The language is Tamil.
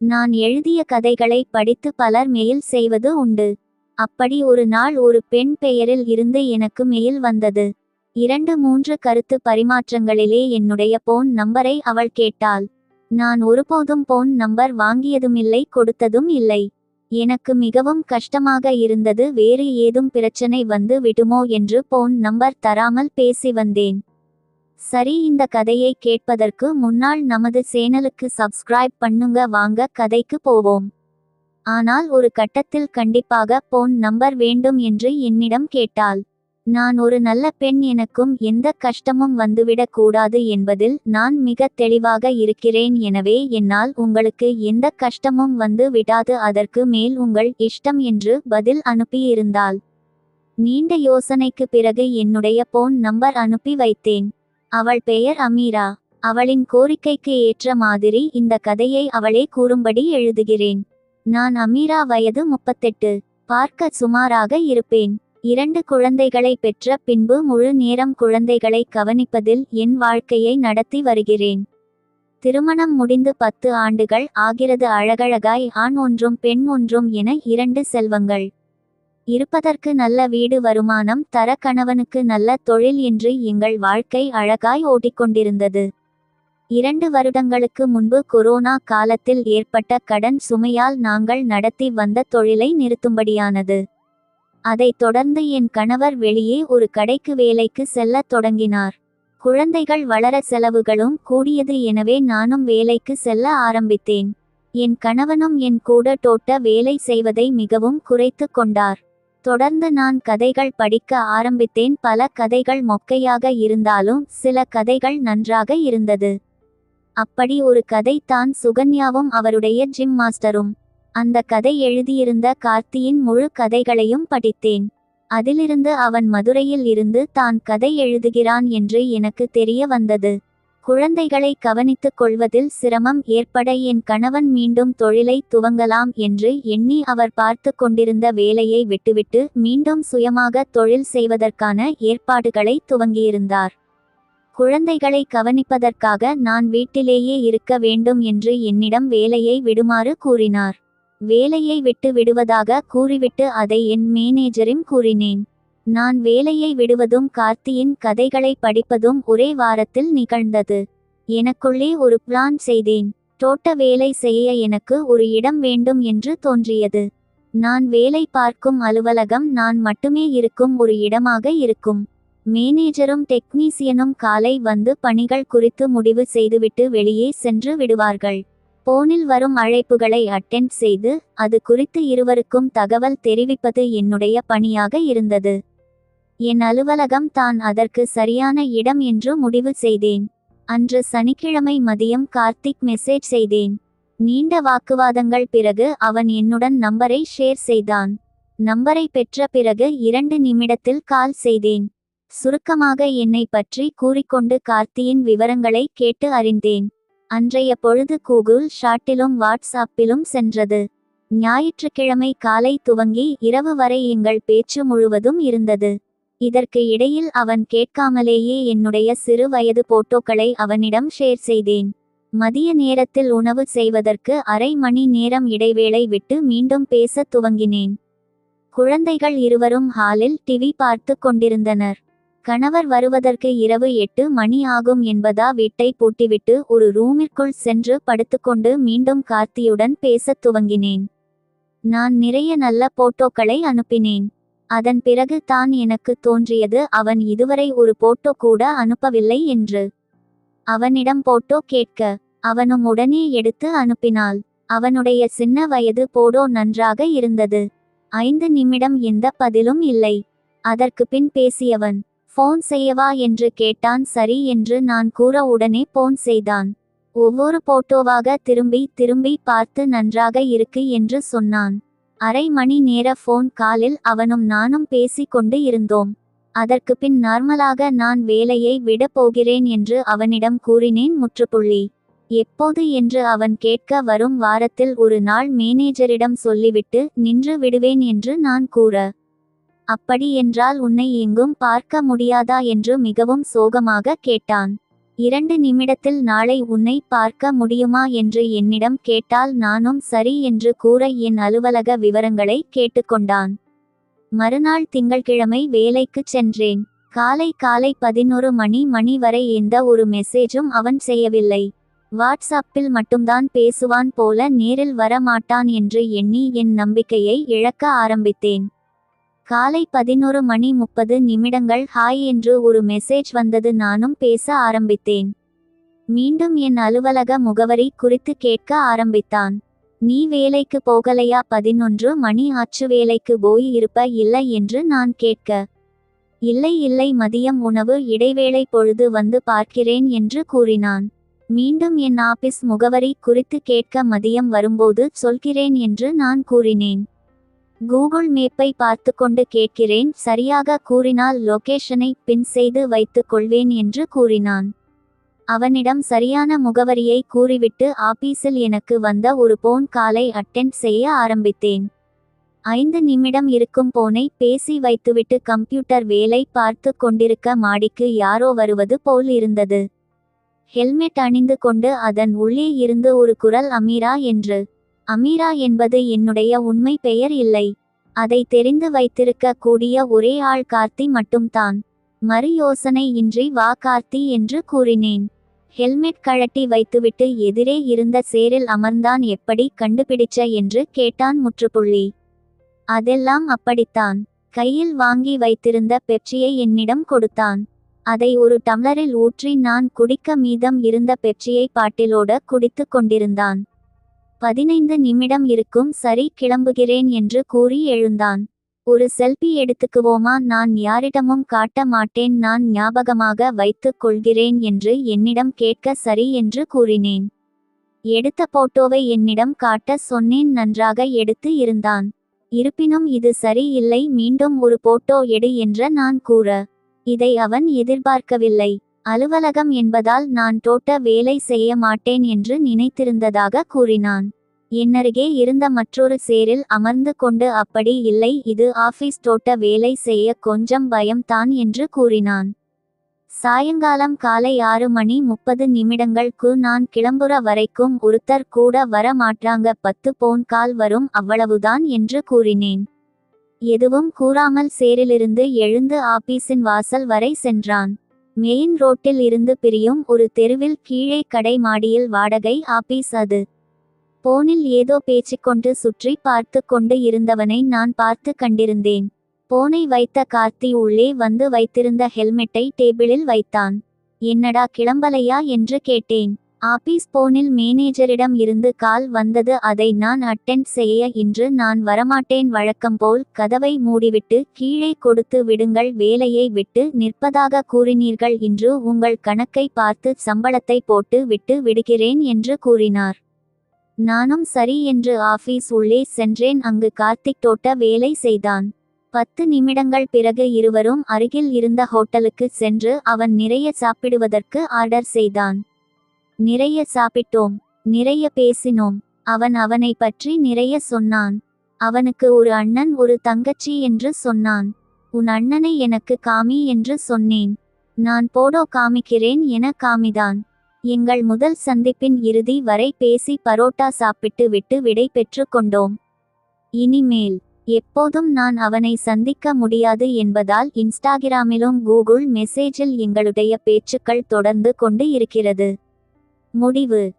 நான் எழுதிய கதைகளை படித்து பலர் மெயில் செய்வது உண்டு. அப்படி ஒரு நாள் ஒரு பெண் பெயரில் இருந்து எனக்கு மெயில் வந்தது. இரண்டு மூன்று கருத்து பரிமாற்றங்களிலே என்னுடைய போன் நம்பரை அவள் கேட்டாள். நான் ஒருபோதும் போன் நம்பர் வாங்கியதுமில்லை கொடுத்ததும் இல்லை. எனக்கு மிகவும் கஷ்டமாக இருந்தது வேறு ஏதும் பிரச்சனை வந்து விடுமோ என்று போன் நம்பர் தராமல் பேசி வந்தேன். சரி இந்த கதையை கேட்பதற்கு முன்னால் நமது சேனலுக்கு சப்ஸ்கிரைப் பண்ணுங்க. வாங்க கதைக்கு போவோம். ஆனால் ஒரு கட்டத்தில் கண்டிப்பாக போன் நம்பர் வேண்டும் என்று என்னிடம் கேட்டாள். நான் ஒரு நல்ல பெண் எனக்கும் எந்த கஷ்டமும் வந்துவிடக் கூடாது என்பதில் நான் மிக தெளிவாக இருக்கிறேன். எனவே என்னால் உங்களுக்கு எந்த கஷ்டமும் வந்து விடாது. அதற்கு மேல் உங்கள் இஷ்டம் என்று பதில் அனுப்பியிருந்தாள். நீண்ட யோசனைக்கு பிறகு என்னுடைய போன் நம்பர் அனுப்பி வைத்தேன். அவள் பெயர் அமீரா. அவளின் கோரிக்கைக்கு ஏற்ற மாதிரி இந்த கதையை அவளே கூறும்படி எழுதுகிறேன். நான் அமீரா வயது முப்பத்தெட்டு. பார்க்க சுமாராக இருப்பேன். இரண்டு குழந்தைகளை பெற்ற பின்பு முழு நேரம் குழந்தைகளை கவனிப்பதில் என் வாழ்க்கையை நடத்தி வருகிறேன். திருமணம் முடிந்து பத்து ஆண்டுகள் ஆகிறது. அழகழகாய் ஆண் ஒன்றும் பெண் ஒன்றும் என இரண்டு செல்வங்கள். இருப்பதற்கு நல்ல வீடு வருமானம் தர கணவனுக்கு நல்ல தொழில் என்று எங்கள் வாழ்க்கை அழகாய் ஓடிக்கொண்டிருந்தது. இரண்டு வருடங்களுக்கு முன்பு கொரோனா காலத்தில் ஏற்பட்ட கடன் சுமையால் நாங்கள் நடத்தி வந்த தொழிலை நிறுத்தும்படியானது. அதைத் தொடர்ந்து என் கணவர் வெளியே ஒரு கடைக்கு வேலைக்கு செல்லத் தொடங்கினார். குழந்தைகள் வளர செலவுகளும் கூடியது எனவே நானும் வேலைக்கு செல்ல ஆரம்பித்தேன். என் கணவனும் என் கூட தோட்ட வேலை செய்வதை மிகவும் குறைத்து கொண்டார். தொடர்ந்து நான் கதைகள் படிக்க ஆரம்பித்தேன். பல கதைகள் மொக்கையாக இருந்தாலும் சில கதைகள் நன்றாக இருந்தது. அப்படி ஒரு கதை தான் சுகன்யாவும் அவருடைய ஜிம் மாஸ்டரும் அந்த கதை எழுதியிருந்த கார்த்தியின் முழு கதைகளையும் படித்தேன். அதிலிருந்து அவன் மதுரையில் இருந்து தான் கதை எழுதுகிறான் என்று எனக்கு தெரிய வந்தது. குழந்தைகளை கவனித்துக் கொள்வதில் சிரமம் ஏற்பட என் கணவன் மீண்டும் தொழிலை துவங்கலாம் என்று எண்ணி அவர் பார்த்து கொண்டிருந்த வேலையை விட்டுவிட்டு மீண்டும் சுயமாக தொழில் செய்வதற்கான ஏற்பாடுகளை துவங்கியிருந்தார். குழந்தைகளை கவனிப்பதற்காக நான் வீட்டிலேயே இருக்க வேண்டும் என்று என்னிடம் வேலையை விடுமாறு கூறினார். வேலையை விட்டு விடுவதாக கூறிவிட்டு அதை என் மேனேஜரின் கூறினேன். நான் வேலையை விடுவதும் கார்த்தியின் கதைகளை படிப்பதும் ஒரே வாரத்தில் நிகழ்ந்தது. எனக்குள்ளே ஒரு பிளான் செய்தேன். தோட்ட வேலை செய்ய எனக்கு ஒரு இடம் வேண்டும் என்று தோன்றியது. நான் வேலை பார்க்கும் அலுவலகம் நான் மட்டுமே இருக்கும் ஒரு இடமாக இருக்கும். மேனேஜரும் டெக்னீசியனும் காலை வந்து பணிகள் குறித்து முடிவு செய்துவிட்டு வெளியே சென்று விடுவார்கள். போனில் வரும் அழைப்புகளை அட்டெண்ட் செய்து அது குறித்து இருவருக்கும் தகவல் தெரிவிப்பது என்னுடைய பணியாக இருந்தது. என் அலுவலகம் தான் அதற்கு சரியான இடம் என்று முடிவு செய்தேன். அன்று சனிக்கிழமை மதியம் கார்த்திக் மெசேஜ் செய்தேன். நீண்ட வாக்குவாதங்கள் பிறகு அவன் என்னுடன் நம்பரை ஷேர் செய்தான். நம்பரை பெற்ற பிறகு இரண்டு நிமிடத்தில் கால் செய்தேன். சுருக்கமாக என்னை பற்றி கூறிக்கொண்டு கார்த்தியின் விவரங்களை கேட்டு அறிந்தேன். அன்றைய பொழுது கூகுள் ஷாட்டிலும் வாட்ஸ்அப்பிலும் சென்றது. ஞாயிற்றுக்கிழமை காலை துவங்கி இரவு வரை எங்கள் பேச்சு முழுவதும் இருந்தது. இதற்கு இடையில் அவன் கேட்காமலேயே என்னுடைய சிறு வயது போட்டோக்களை அவனிடம் ஷேர் செய்தேன். மதிய நேரத்தில் உணவு செய்வதற்கு அரை மணி நேரம் இடைவேளை விட்டு மீண்டும் பேசத் துவங்கினேன். குழந்தைகள் இருவரும் ஹாலில் டிவி பார்த்து கொண்டிருந்தனர். கணவர் வருவதற்கு இரவு எட்டு மணி ஆகும் என்பதா வீட்டை பூட்டிவிட்டு ஒரு ரூமிற்குள் சென்று படுத்துக்கொண்டு மீண்டும் கார்த்தியுடன் பேசத் துவங்கினேன். நான் நிறைய நல்ல போட்டோக்களை அனுப்பினேன். அதன் பிறகு தான் எனக்கு தோன்றியது அவன் இதுவரை ஒரு போட்டோ கூட அனுப்பவில்லை என்று. அவனிடம் போட்டோ கேட்க அவனும் உடனே எடுத்து அனுப்பினாள். அவனுடைய சின்ன வயது போடோ நன்றாக இருந்தது. ஐந்து நிமிடம் எந்த பதிலும் இல்லை. அதற்கு பின் பேசியவன் ஃபோன் செய்யவா என்று கேட்டான் சரி என்று நான் கூற உடனே போன் செய்தான். ஒவ்வொரு போட்டோவாக திரும்பி திரும்பி பார்த்து நன்றாக இருக்கு என்று சொன்னான். அரை மணி நேர ஃபோன் காலில் அவனும் நானும் பேசிக் கொண்டு இருந்தோம். அதற்கு பின் நார்மலாக நான் வேலையை விட போகிறேன் என்று அவனிடம் கூறினேன் முற்றுப்புள்ளி. எப்போது என்று அவன் கேட்க வரும் வாரத்தில் ஒரு நாள் மேனேஜரிடம் சொல்லிவிட்டு நின்று விடுவேன் என்று நான் கூற. அப்படி என்றால் உன்னை எங்கும் பார்க்க முடியாதா? என்று மிகவும் சோகமாக கேட்டான். இரண்டு நிமிடத்தில் நாளை உன்னை பார்க்க முடியுமா என்று என்னிடம் கேட்டால் நானும் சரி என்று கூற என் அலுவலக விவரங்களை கேட்டுக்கொண்டான். மறுநாள் திங்கள்கிழமை வேலைக்குச் சென்றேன். காலை காலை பதினொரு மணி மணி வரை எந்த ஒரு மெசேஜும் அவன் செய்யவில்லை. வாட்ஸ்அப்பில் மட்டும்தான் பேசுவான் போல நேரில் வர மாட்டான் என்று எண்ணி என் நம்பிக்கையை இழக்க ஆரம்பித்தேன். காலை பதினொரு மணி முப்பது நிமிடங்கள் ஹாய் என்று ஒரு மெசேஜ் வந்தது நானும் பேச ஆரம்பித்தேன். மீண்டும் என் அலுவலக முகவரி குறித்து கேட்க ஆரம்பித்தான். நீ வேலைக்கு போகலையா? பதினொன்று மணி ஆச்சு வேலைக்கு போய் இருப்ப இல்லை என்று நான் கேட்க. இல்லை இல்லை மதியம் உணவு இடைவேளை பொழுது வந்து பார்க்கிறேன் என்று கூறினான். மீண்டும் என் ஆபீஸ் முகவரி குறித்து கேட்க மதியம் வரும்போது சொல்கிறேன் என்று நான் கூறினேன். கூகுள் மேப்பை பார்த்து கொண்டு கேட்கிறேன். சரியாக கூறினால் லொகேஷனை பின் செய்து வைத்துக் கொள்வேன் என்று கூறினான். அவனிடம் சரியான முகவரியை கூறிவிட்டு ஆபீஸில் எனக்கு வந்த ஒரு போன் காலை அட்டென்ட் செய்ய ஆரம்பித்தேன். ஐந்து நிமிடம் இருக்கும் போனை பேசி வைத்துவிட்டு கம்ப்யூட்டர் வேலை பார்த்து கொண்டிருக்க மாடிக்கு யாரோ வருவது போல் இருந்தது. ஹெல்மெட் அணிந்து கொண்டு அதன் உள்ளே இருந்து ஒரு குரல் அமீரா என்று அமீரா என்பது என்னுடைய உண்மை பெயர் இல்லை. அதை தெரிந்து வைத்திருக்க கூடிய ஒரே ஆள் கார்த்தி மட்டும்தான். மறு யோசனை இன்றி வா கார்த்தி என்று கூறினேன். ஹெல்மெட் கழட்டி வைத்துவிட்டு எதிரே இருந்த சேரில் அமர்ந்தான் எப்படி கண்டுபிடிச்ச என்று கேட்டான் முற்றுப்புள்ளி. அதெல்லாம் அப்படித்தான். கையில் வாங்கி வைத்திருந்த பெப்சியை என்னிடம் கொடுத்தான். அதை ஒரு டம்ளரில் ஊற்றி நான் குடிக்க மீதம் இருந்த பெப்சியை பாட்டிலோட குடித்து கொண்டிருந்தான். பதினைந்து நிமிடம் இருக்கும் சரி கிளம்புகிறேன் என்று கூறி எழுந்தான். ஒரு செல்பி எடுத்துக்குவோமா? நான் யாரிடமும் காட்ட மாட்டேன் நான் ஞாபகமாக வைத்துக் கொள்கிறேன் என்று என்னிடம் கேட்க சரி என்று கூறினேன். எடுத்த போட்டோவை என்னிடம் காட்ட சொன்னேன் நன்றாக எடுத்து இருந்தான். இருப்பினும் இது சரி இல்லை மீண்டும் ஒரு போட்டோ எடு என்ற நான் கூற. இதை அவன் எதிர்பார்க்கவில்லை. அலுவலகம் என்பதால் நான் தோட்ட வேலை செய்ய மாட்டேன் என்று நினைத்திருந்ததாக கூறினான். என்னருகே இருந்த மற்றொரு சேரில் அமர்ந்து கொண்டு அப்படி இல்லை இது ஆபீஸ் தோட்ட வேலை செய்ய கொஞ்சம் பயம்தான் என்று கூறினான். சாயங்காலம் காலை ஆறு மணி முப்பது நிமிடங்களுக்கு நான் கிளம்புற வரைக்கும் ஒருத்தர் கூட வர மாட்டாங்க பத்து போன் கால் வரும் அவ்வளவுதான் என்று கூறினேன். எதுவும் கூறாமல் சேரிலிருந்து எழுந்து ஆபீஸின் வாசல் வரை சென்றான். மெயின் ரோட்டில் இருந்து பிரியும் ஒரு தெருவில் கீழே கடை மாடியில் வாடகை ஆபீஸ் அது. போனில் ஏதோ பேச்சிக்கொண்டு சுற்றி பார்த்து கொண்டு இருந்தவனை நான் பார்த்து கண்டிருந்தேன். போனை வைத்த கார்த்தி உள்ளே வந்து வைத்திருந்த ஹெல்மெட்டை டேபிளில் வைத்தான். என்னடா கிளம்பலையா? என்று கேட்டேன். ஆபீஸ் போனில் மேனேஜரிடம் இருந்து கால் வந்தது அதை நான் அட்டென்ட் செய்ய இன்று நான் வரமாட்டேன். வழக்கம் போல் கதவை மூடிவிட்டு கீழே கொடுத்து விடுங்கள். வேலையை விட்டு நிற்பதாக கூறினீர்கள் இன்று உங்கள் கணக்கை பார்த்து சம்பளத்தை போட்டு விட்டு விடுகிறேன் என்று கூறினார். நானும் சரி என்று ஆபீஸ் உள்ளே சென்றேன். அங்கு கார்த்திக் தோட்ட வேலை செய்தான். பத்து நிமிடங்கள் பிறகு இருவரும் அருகில் இருந்த ஹோட்டலுக்கு சென்று அவன் நிறைய சாப்பிடுவதற்கு ஆர்டர் செய்தான். நிறைய சாப்பிட்டோம் நிறைய பேசினோம். அவன் அவனை பற்றி நிறைய சொன்னான். அவனுக்கு ஒரு அண்ணன் ஒரு தங்கச்சி என்று சொன்னான். உன் அண்ணனை எனக்கு காமி என்று சொன்னேன். நான் போடோ காமிக்கிறேன் என காமிதான். எங்கள் முதல் சந்திப்பின் இறுதி வரை பேசி பரோட்டா சாப்பிட்டு விட்டு விடை பெற்று கொண்டோம். இனிமேல் எப்போதும் நான் அவனை சந்திக்க முடியாது என்பதால் இன்ஸ்டாகிராமிலும் கூகுள் மெசேஜில் எங்களுடைய பேச்சுக்கள் தொடர்ந்து கொண்டு இருக்கிறது. முடிவு.